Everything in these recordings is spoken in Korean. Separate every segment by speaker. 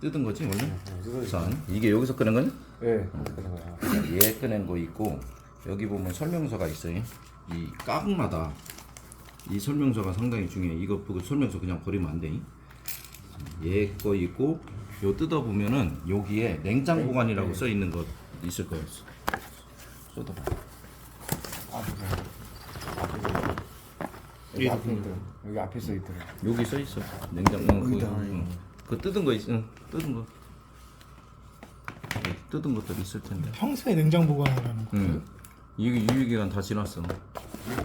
Speaker 1: 뜯은 거지 원래?
Speaker 2: 뜯어지죠.
Speaker 1: 우선 이게 여기서 꺼낸 거냐?
Speaker 2: 네. 그런 거야.
Speaker 1: 얘 꺼낸 거 있고 여기 보면 설명서가 있어요. 이 까국마다 이 설명서가 상당히 중요해. 이거 보고 설명서 그냥 버리면 안 돼. 얘 거 있고 요 뜯어 보면은 여기에 냉장 보관이라고 써 있는 거 있을 거예요. 쏟아봐.
Speaker 2: 여기 앞에 있더라. 여기 앞에 써 있더라.
Speaker 1: 여기 써 있어. 냉장 어, 그, 응. 그 뜯은 거 있어. 응, 뜯은 거. 뜯은 것들 있을 텐데.
Speaker 3: 평소에 냉장 보관하라는 거.
Speaker 1: 응. 이게 유효기간 다 지났어.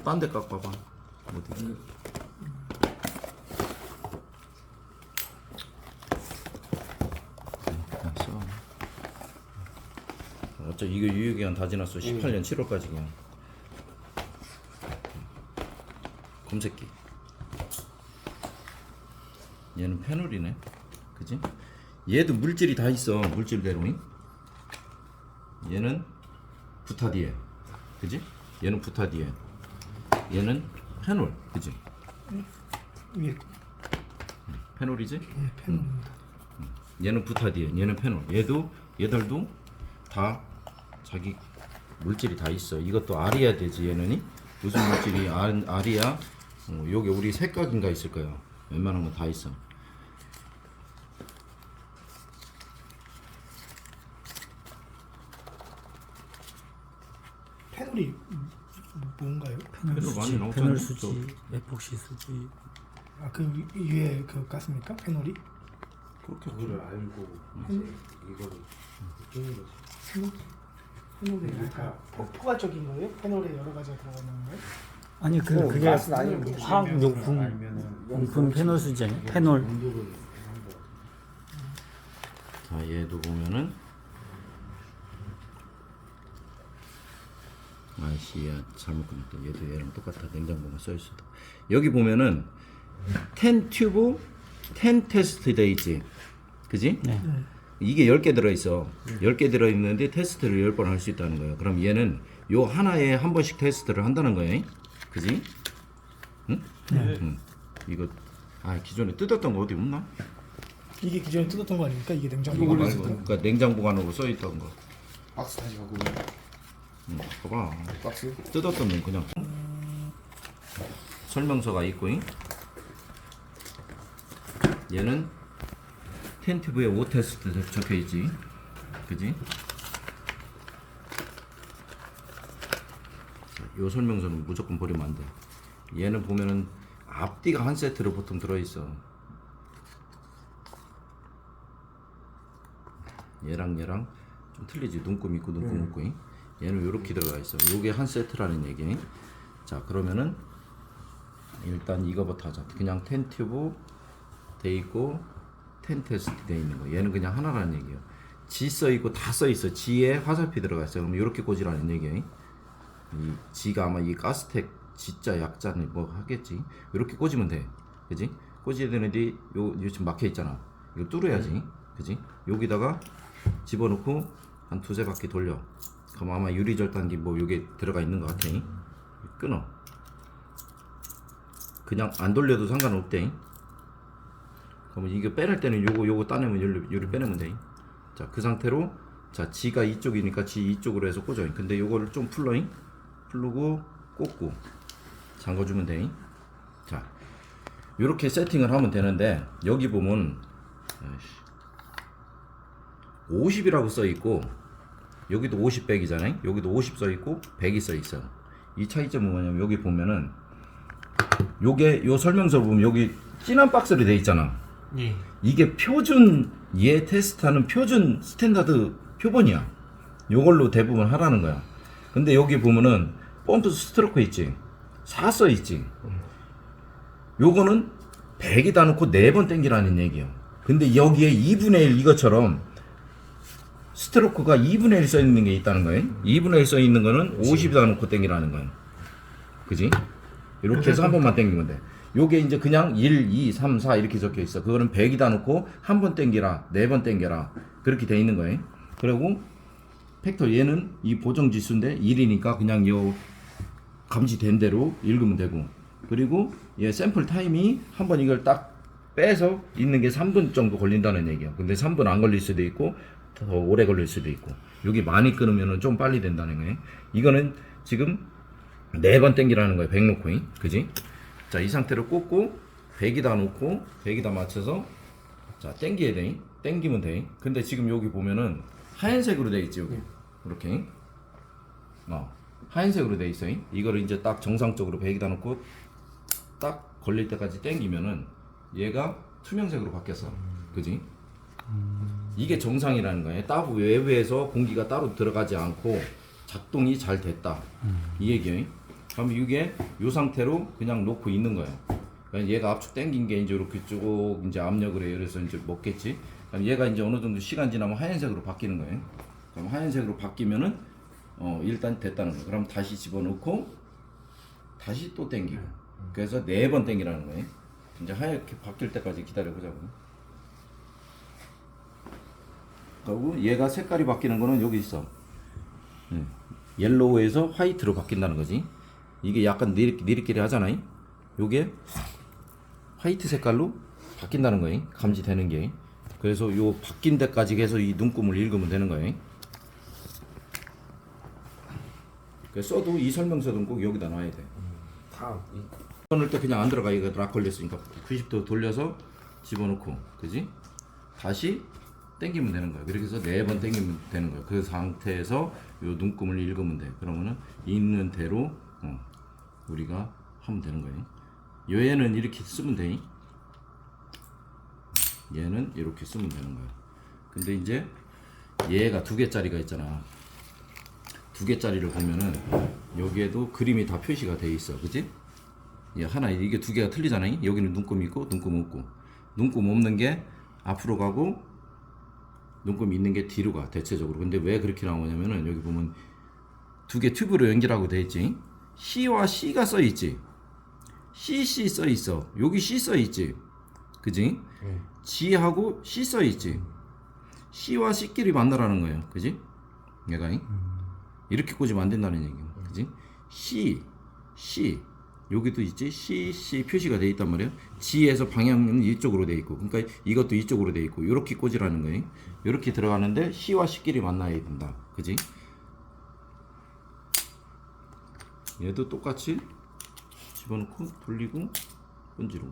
Speaker 1: 딴 데 깎아 봐. 어디? 그냥 써. 어차피 이거 유효기간 다 지났어. 18년 7월까지 그냥. 검색기. 얘는 페놀이네. 그지? 얘도 물질이 다 있어. 물질대로. 얘는 부타디에. 그지? 얘는 부타디에. 얘는 페놀. 그지?
Speaker 3: 위에
Speaker 1: 페놀이지?
Speaker 3: 예, 펜입니다.
Speaker 1: 얘는 부타디에. 얘는 페놀. 얘도 얘들도 다 자기 물질이 다 있어. 이것도 아리아 되지 얘는이? 무슨 물질이 아, 아리아? 어, 여기 우리 색각인가 있을 거야. 웬만한 건 다 있어.
Speaker 3: 페놀이 뭔가요?
Speaker 1: 페놀 많이 나오잖아.
Speaker 4: 페놀 수지, 에폭시 수지.
Speaker 3: 아 그 위에 그 같습니까? 페놀이?
Speaker 1: 그렇게
Speaker 2: 그거를 알고 이거를 이쪽으로
Speaker 3: 페놀? 페놀이 약간 포- 포괄적인 거예요? 페놀에 여러 가지가 들어가는 거예요?
Speaker 4: 아니 그
Speaker 2: 어,
Speaker 4: 그게
Speaker 2: 맛은 아니고
Speaker 4: 화학 용품
Speaker 2: 알면은
Speaker 4: 용품 페놀 수지 아니야?
Speaker 2: 온도를
Speaker 1: 자, 얘도 보면은 아이씨, 야, 잘못 끊었다. 얘도 얘랑 똑같아. 냉장고가 써 있어도. 여기 보면은 10 튜브, 10 테스트 데이지. 그지?
Speaker 4: 네.
Speaker 1: 이게 10개 들어 있어. 10개 들어 있는데 테스트를 10번 할 수 있다는 거예요. 그럼 얘는 요 하나에 한 번씩 테스트를 한다는 거예요. 그지? 응? 응. 이거 아, 기존에 뜯었던 거 어디 없나?
Speaker 3: 이게 기존에 뜯었던 거 아닙니까? 이게 냉장
Speaker 1: 이거 말고 그러니까 냉장 보관으로 써 있던 거.
Speaker 2: 박스 다시 갖고
Speaker 1: 응, 봐봐.
Speaker 2: 박스
Speaker 1: 뜯었던 건 그냥 설명서가 있고 잉? 얘는 텐티브에 오 테스트 적혀 있지 그지? 자, 요 설명서는 무조건 버리면 안 돼 얘는 보면은 앞뒤가 한 세트로 보통 들어있어 얘랑 얘랑 좀 틀리지 눈금 있고 눈금 없고 잉? 얘는 요렇게 들어가 있어. 요게 한 세트라는 얘기. 자 그러면은 일단 이거부터 하자. 그냥 텐 튜브 돼 있고 텐 테스트 돼 있는 거. 얘는 그냥 하나라는 얘기예요. G 써 있고 다 써 있어. G에 화살표 들어가 있어. 그럼 요렇게 꽂으라는 얘기예요 이 G가 아마 이 가스텍 G자 약자는 뭐 하겠지? 이렇게 꽂으면 돼. 그지? 꽂아야 되는데 요, 요 지금 막혀 있잖아. 이거 뚫어야지. 그지? 여기다가 집어넣고 한 두세 바퀴 돌려. 그럼 아마 유리절단기 뭐 요게 들어가 있는 것 같아. 끊어. 그냥 안 돌려도 상관없대. 그러면 이거 빼낼 때는 요거 요거 따내면 요리, 요리 빼내면 돼 자그 상태로 자 지가 이쪽이니까 지 이쪽으로 해서 꽂아 근데 요거를 좀 풀러잉? 풀고 꽂고 잠궈주면 돼자 요렇게 세팅을 하면 되는데 여기 보면 아이씨, 50이라고 써 있고 여기도 50 백이잖아요. 여기도 50 써 있고 100이 써 있어. 이 차이점은 뭐냐면 여기 보면은 요게 요 설명서 보면 여기 진한 박스로 돼 있잖아.
Speaker 4: 예.
Speaker 1: 이게 표준 얘 테스트하는 표준 스탠다드 표본이야. 요걸로 대부분 하라는 거야. 근데 여기 보면은 펌프 스트로크 있지. 4 써 있지. 요거는 100이다 놓고 4번 땡기라는 얘기야. 근데 여기에 2분의 1 이것처럼 스트로크가 2분의 1 써 있는 게 있다는 거예요. 2분의 1 써 있는 거는 50이다 놓고 땡기라는 거야. 그지? 이렇게 해서 한 번만 땡기면 돼. 요게 이제 그냥 1, 2, 3, 4 이렇게 적혀 있어. 그거는 100이다 놓고 한 번 땡기라, 네 번 땡겨라. 그렇게 돼 있는 거예요. 그리고 팩터 얘는 이 보정 지수인데 1이니까 그냥 요 감지된 대로 읽으면 되고. 그리고 얘 샘플 타임이 한 번 이걸 딱 빼서 있는 게 3분 정도 걸린다는 얘기야. 근데 3분 안 걸릴 수도 있고 더 오래 걸릴 수도 있고 여기 많이 끊으면은 좀 빨리 된다는 거예요. 이거는 지금 네 번 땡기라는 거예요. 100 놓고, 잉? 그지? 자, 이 상태로 꽂고 100이다 놓고 100이다 맞춰서 자, 땡겨야 돼. 땡기면 돼. 근데 지금 여기 보면은 하얀색으로 돼 있지, 여기. 이렇게. 어. 하얀색으로 돼 있어. 잉? 이거를 이제 딱 정상적으로 100이다 놓고 딱 걸릴 때까지 땡기면은 얘가 투명색으로 바뀌었어. 그지? 이게 정상이라는 거예요. 따부 외부에서 공기가 따로 들어가지 않고 작동이 잘 됐다. 이 얘기예요. 그럼 이게 이 상태로 그냥 놓고 있는 거예요. 그러니까 얘가 압축 당긴 게 이제 이렇게 쭉 이제 압력을 해요. 그래서 이제 먹겠지. 그럼 얘가 이제 어느 정도 시간 지나면 하얀색으로 바뀌는 거예요. 그럼 하얀색으로 바뀌면은 어 일단 됐다는 거예요. 그럼 다시 집어넣고 다시 또 당기고. 그래서 네 번 당기라는 거예요. 이제 하얗게 바뀔 때까지 기다려 보자고. 그리고 얘가 색깔이 바뀌는 거는 여기 있어. 음, 옐로우에서 화이트로 바뀐다는 거지. 이게 약간 니릿, 니릿끼리 하잖아요. 요게 화이트 색깔로 바뀐다는 거예요. 감지되는 게. 그래서 요 바뀐 데까지 해서 이 눈금을 읽으면 되는 거예요. 써도 이 설명서는 꼭 여기다 놔야 돼.
Speaker 2: 다 이-
Speaker 1: 넣을 때 그냥 안 들어가 이거 락 걸렸으니까 90도 돌려서 집어넣고 그지 다시 당기면 되는 거야 그렇게 해서 네번 당기면 되는 거야 그 상태에서 요 눈금을 읽으면 돼 그러면은 있는 대로 어, 우리가 하면 되는 거예요. 얘는 이렇게 쓰면 돼. 얘는 이렇게 쓰면 되는 거야 근데 이제 얘가 두 개짜리가 있잖아. 두 개짜리를 보면은 여기에도 그림이 다 표시가 돼 있어. 그지 예, 하나 이게 두 개가 틀리잖아요. 여기는 눈금 있고 눈금 없고. 눈금 없는 게 앞으로 가고 눈금 있는 게 뒤로 가 대체적으로. 근데 왜 그렇게 나오냐면은 여기 보면 두 개 튜브로 연결하고 돼 있지. C와 C가 써 있지. CC 써 있어. 여기 C 써 있지. 그지?
Speaker 2: 네.
Speaker 1: G하고 C 써 있지. C와 C끼리 만나라는 거예요. 그지? 얘가 이? 이렇게 꽂으면 안 된다는 얘기야. 그지? C, C. 여기도 있지? C, C 표시가 돼 있단 말이에요. G에서 방향은 이쪽으로 돼 있고, 그러니까 이것도 이쪽으로 돼 있고, 이렇게 꽂으라는 거예요. 이렇게 들어가는데 C와 C끼리 만나야 된다. 그지? 얘도 똑같이 집어넣고 돌리고 끈지르고.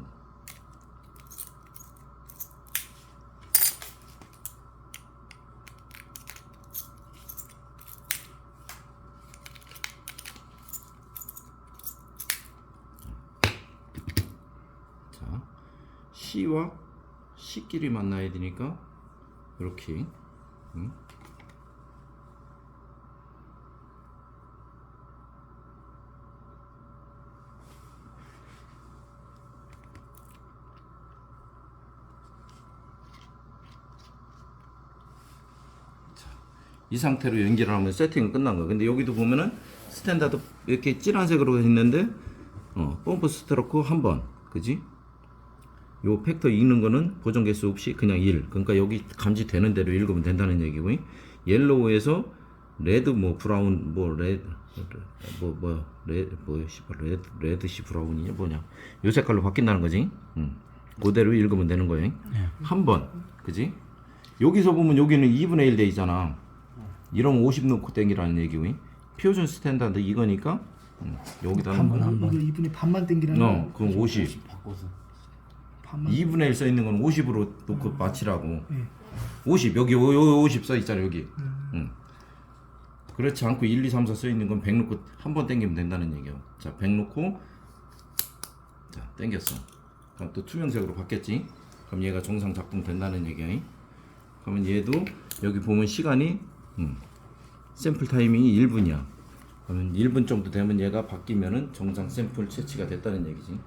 Speaker 1: 자, C와 C끼리 만나야 되니까 이렇게 응? 자, 이 상태로 연결을 하면 세팅은 끝난 거야. 근데 여기도 보면은 스탠다드 이렇게 진한 색으로 있는데 어, 펌프 스트로크 한 번. 그지? 요 팩터 읽는 거는 보정 개수 없이 그냥 1. 그러니까 여기 감지되는 대로 읽으면 된다는 얘기고. 옐로우에서 레드 뭐 브라운 뭐 레드 뭐뭐 레드 뭐 씨발 레드 레드시 브라운이냐 뭐냐. 요 색깔로 바뀐다는 거지. 음. 그대로 읽으면 되는 거예요. 한 번. 그지? 여기서 보면 여기는 2분의 1돼 있잖아. 이러면 50 넣고 땡기라는 얘기고. 표준 스탠다드 이거니까 음, 여기다
Speaker 3: 반,
Speaker 1: 넣으면
Speaker 3: 이거 2분의 반만 땡기라는
Speaker 1: 어,
Speaker 3: 거.
Speaker 1: 그럼 50.
Speaker 2: 바꿔서
Speaker 3: 반만.
Speaker 1: 2분의 1 써 있는 건 50으로 놓고 맞히라고.
Speaker 3: 예.
Speaker 1: 50 여기 요, 요50 써 있잖아 여기. 응. 그렇지 않고 1, 2, 3, 4 써 있는 건 100 놓고 한 번 당기면 된다는 얘기야. 자, 100 놓고 자, 당겼어. 그럼 또 투명색으로 바뀌었지. 그럼 얘가 정상 작동 된다는 얘기야. 그러면 얘도 여기 보면 시간이 음, 샘플 타이밍이 1분이야. 그러면 1분 정도 되면 얘가 바뀌면은 정상 샘플 채취가 됐다는 얘기지.